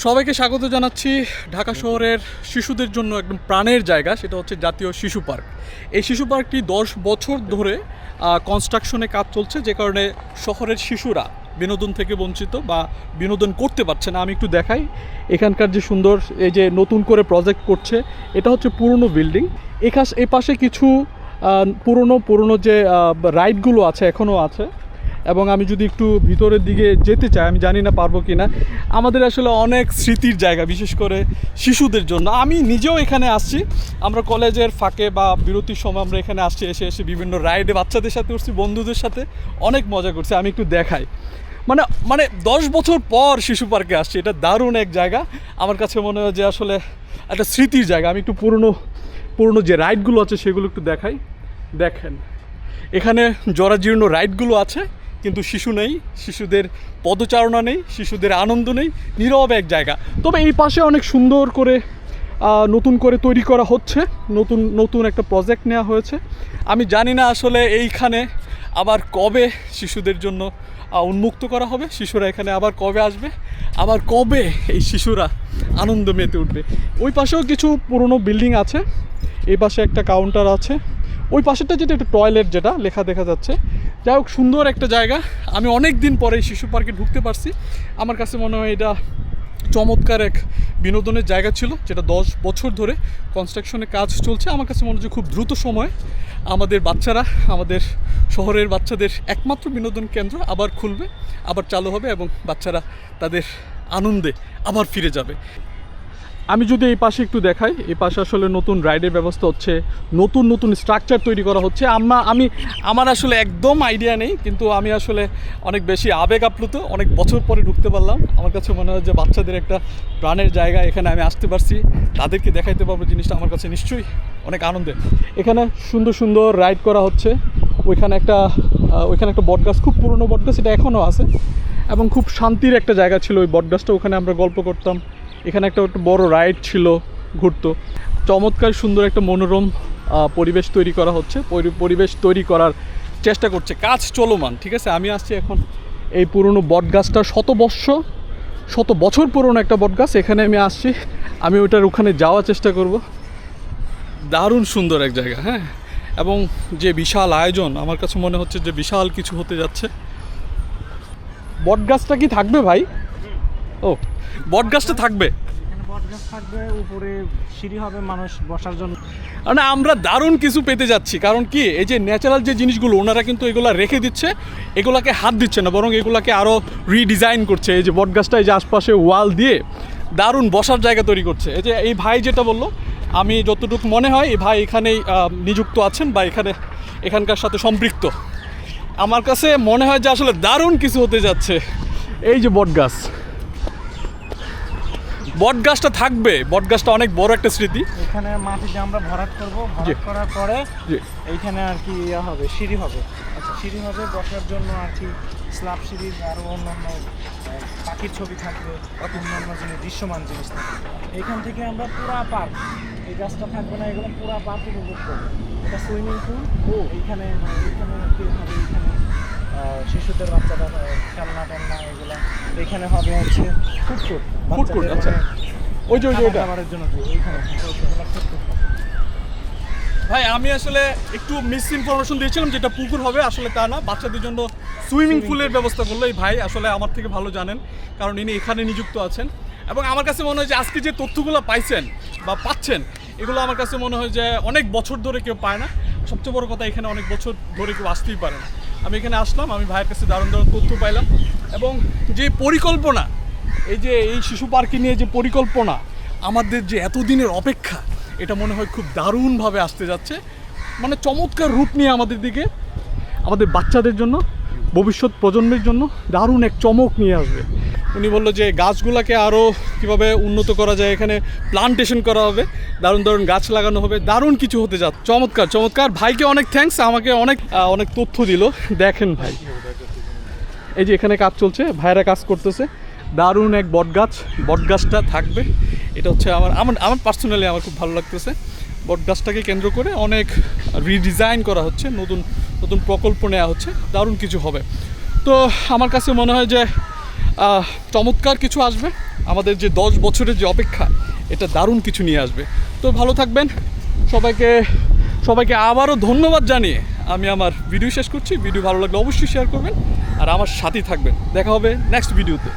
সবাইকে স্বাগত জানাচ্ছি ঢাকা শহরের শিশুদের জন্য একদম প্রাণের জায়গা, সেটা হচ্ছে জাতীয় শিশু পার্ক। এই শিশু পার্কটি দশ বছর ধরে কনস্ট্রাকশনে কাজ চলছে, যে কারণে শহরের শিশুরা বিনোদন থেকে বঞ্চিত বা বিনোদন করতে পারছে না। আমি একটু দেখাই, এখানকার যে সুন্দর, এই যে নতুন করে প্রজেক্ট করছে, এটা হচ্ছে পুরনো বিল্ডিং এখাস এ পাশে কিছু পুরনো পুরনো যে রাইডগুলো আছে এখনও আছে। এবং আমি যদি একটু ভিতরের দিকে যেতে চাই, আমি জানি না পারব কি না আমাদের আসলে অনেক স্মৃতির জায়গা, বিশেষ করে শিশুদের জন্য। আমি নিজেও এখানে আসছি। আমরা কলেজের ফাঁকে বা বিরতির সময় আমরা এখানে আসছি, এসে এসে বিভিন্ন রাইডে বাচ্চাদের সাথে উঠছি, বন্ধুদের সাথে অনেক মজা করছি, আমি একটু দেখাই। মানে মানে দশ বছর পর শিশু পার্কে আসছি, এটা দারুণ এক জায়গা। আমার কাছে মনে হয় যে আসলে একটা স্মৃতির জায়গা। আমি একটু পুরনো পুরনো যে রাইডগুলো আছে, সেগুলো একটু দেখাই। দেখেন, এখানে জরাজীর্ণ রাইডগুলো আছে। কিন্তু শিশু নেই, শিশুদের পদচারণা নেই, শিশুদের আনন্দ নেই, নীরব এক জায়গা। তবে এই পাশে অনেক সুন্দর করে নতুন করে তৈরি করা হচ্ছে, নতুন নতুন একটা প্রজেক্ট নেওয়া হয়েছে। আমি জানি না আসলে এইখানে আবার কবে শিশুদের জন্য উন্মুক্ত করা হবে, শিশুরা এখানে আবার কবে আসবে, আবার কবে এই শিশুরা আনন্দ মেতে উঠবে। ওই পাশেও কিছু পুরনো বিল্ডিং আছে, এই পাশে একটা কাউন্টার আছে। ওই পাশেরটা যেটা একটু টয়লেট যেটা, লেখা দেখা যাচ্ছে। যাই হোক, সুন্দর একটা জায়গা। আমি অনেক দিন পরে শিশু পার্কে ঢুকতে পারছি। আমার কাছে মনে হয় এটা চমৎকার এক বিনোদনের জায়গা ছিল, যেটা দশ বছর ধরে কনস্ট্রাকশনে কাজ চলছে। আমার কাছে মনে হচ্ছে খুব দ্রুত সময় আমাদের বাচ্চারা, আমাদের শহরের বাচ্চাদের একমাত্র বিনোদন কেন্দ্র আবার খুলবে, আবার চালু হবে এবং বাচ্চারা তাদের আনন্দে আবার ফিরে যাবে। আমি যদি এই পাশে একটু দেখাই, এই পাশে আসলে নতুন রাইডের ব্যবস্থা হচ্ছে, নতুন নতুন স্ট্রাকচার তৈরি করা হচ্ছে। আমরা, আমি, আমার আসলে একদম আইডিয়া নেই, কিন্তু আমি আসলে অনেক বেশি আবেগ আপ্লুত, অনেক বছর পরে ঢুকতে পারলাম। আমার কাছে মনে হয় যে বাচ্চাদের একটা প্রাণের জায়গা, এখানে আমি আসতে পারছি। তাদেরকে দেখাইতে পারব জিনিসটা আমার কাছে নিশ্চয়ই অনেক আনন্দের। এখানে সুন্দর সুন্দর রাইড করা হচ্ছে। ওইখানে একটা ওইখানে একটা বটগাছ, খুব পুরনো বটগাছ, এটা এখনও আছে। এবং খুব শান্তির একটা জায়গা ছিল ওই বটগাছটা, ওখানে আমরা গল্প করতাম। এখানে একটা একটা বড় রাইড ছিল ঘুরতো। চমৎকার সুন্দর একটা মনোরম পরিবেশ তৈরি করা হচ্ছে। পরি- পরিবেশ তৈরি করার চেষ্টা করছে। কাজ চলমান, ঠিক আছে? আমি আসছি এখন এই পুরনো বটগাছটা শত বর্ষ শত বছর পুরনো একটা বটগাছ। এখানে আমি আসছি। আমি ওটার ওখানে যাওয়ার চেষ্টা করব। দারুণ সুন্দর এক জায়গা হ্যাঁ? এবং যে বিশাল আয়োজন, আমার কাছে মনে হচ্ছে যে বিশাল কিছু হতে যাচ্ছে। বটগাছটা কি থাকবে ভাই? ও বটগাছটা থাকবে। এখানে বটগাছ থাকবে উপরে সিঁড়ি হবে মানুষ বসার জন্য। মানে আমরা দারুণ কিছু পেতে যাচ্ছি কারণ কি এই যে ন্যাচারাল যে জিনিসগুলো ওনারা কিন্তু এগুলা রেখে দিচ্ছে এগুলাকে হাত দিচ্ছে না বরং এগুলাকে আরও রিডিজাইন করছে। এই যে বটগাছটা এই যে আশপাশে ওয়াল দিয়ে দারুণ বসার জায়গা তৈরি করছে। এই যে এই ভাই যেটা বলল আমি যতটুকু মনে হয় এই ভাই এখানেই নিযুক্ত আছেন বা এখানে এখানকার সাথে সম্পৃক্ত। আমার কাছে মনে হয় যে আসলে দারুণ কিছু হতে যাচ্ছে। এই যে বটগাছ। বটগাছটা থাকবে বটগাছটা অনেক বড় একটা স্মৃতি। এখানে মাটি দিয়ে আমরা ভরাট করব। ভরাট করার পরে এইখানে আর কি ইয়া হবে সিঁড়ি হবে। আচ্ছা সিঁড়ি হবে বসার জন্য আর কি স্ল্যাব সিঁড়ি আরও অন্যান্য পাখির ছবি থাকবে অন্যান্য জিনিস দৃশ্যমান জিনিস থাকবে। এইখান থেকে আমরা পুরা পার্ক এই গাছটা থাকবে না এগুলো পুরা পার্ক উপভোগ করব। এটা সুইমিং পুল ও। এইখানে এইখানে হবে এইখানে। আহ, শিশুদের বাচ্চারা খেলনা টেলনা এগুলো এখানে হবে হচ্ছে আচ্ছা। ওই যে ওই যে খাবারের জন্য। ভাই আমি আসলে একটু মিস ইনফরমেশন দিয়েছিলাম যেটা পুকুর হবে আসলে তা না। বাচ্চাদের জন্য সুইমিং পুলের ব্যবস্থা করল এই ভাই আসলে আমার থেকে ভালো জানেন কারণ ইনি এখানে নিযুক্ত আছেন। এবং আমার কাছে মনে হয় যে আজকে যে তথ্যগুলো পাইছেন বা পাচ্ছেন এগুলো আমার কাছে মনে হয় যে অনেক বছর ধরে কেউ পায় না। সবচেয়ে বড় কথা এখানে অনেক বছর ধরে কেউ আসতেই পারে না। আমি এখানে আসলাম, আমি ভাইয়ের কাছে দারুণ দারুণ তথ্য পাইলাম। এবং যে পরিকল্পনা, এই যে এই শিশু পার্কে নিয়ে যে পরিকল্পনা, আমাদের যে এতদিনের অপেক্ষা, এটা মনে হয় খুব দারুণভাবে আসতে যাচ্ছে। মানে চমৎকার রূপ নিয়ে আমাদের দিকে, আমাদের বাচ্চাদের জন্য, ভবিষ্যৎ প্রজন্মের জন্য দারুণ এক চমক নিয়ে আসবে। উনি বলল যে গাছগুলোকে আরও কীভাবে উন্নত করা যায়, এখানে প্লান্টেশন করা হবে, দারুণ দারুণ গাছ লাগানো হবে, দারুণ কিছু হতে যাচ্ছে। চমৎকার চমৎকার। ভাইকে অনেক থ্যাঙ্কস আমাকে অনেক অনেক তথ্য দিল। দেখেন ভাই। এই যে এখানে কাজ চলছে, ভাইরা কাজ করতেছে। দারুণ এক বটগাছ, বটগাছটা থাকবে। এটা হচ্ছে আমার আমার আমার পার্সোনালি আমার খুব ভালো লাগতেছে। বটগাছটাকে কেন্দ্র করে অনেক রিডিজাইন করা হচ্ছে, নতুন নতুন প্রকল্প নেওয়া হচ্ছে, দারুণ কিছু হবে। তো আমার কাছে মনে হয় যে চমৎকার কিছু আসবে। আমাদের যে দশ বছরের যে অপেক্ষা, এটা দারুণ কিছু নিয়ে আসবে। তো ভালো থাকবেন। সবাইকে সবাইকে আবারও ধন্যবাদ জানিয়ে আমি আমার ভিডিও শেষ করছি। ভিডিও ভালো লাগলে অবশ্যই শেয়ার করবেন। আর আমার সাথেই থাকবেন। দেখা হবে নেক্সট ভিডিওতে